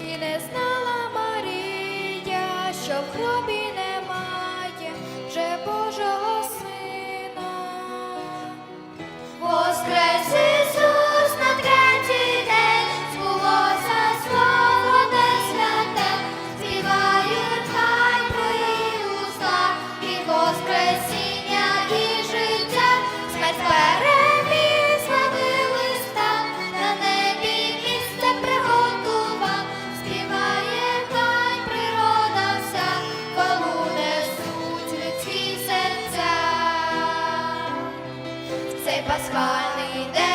І не знала Марія, що в хробі не. В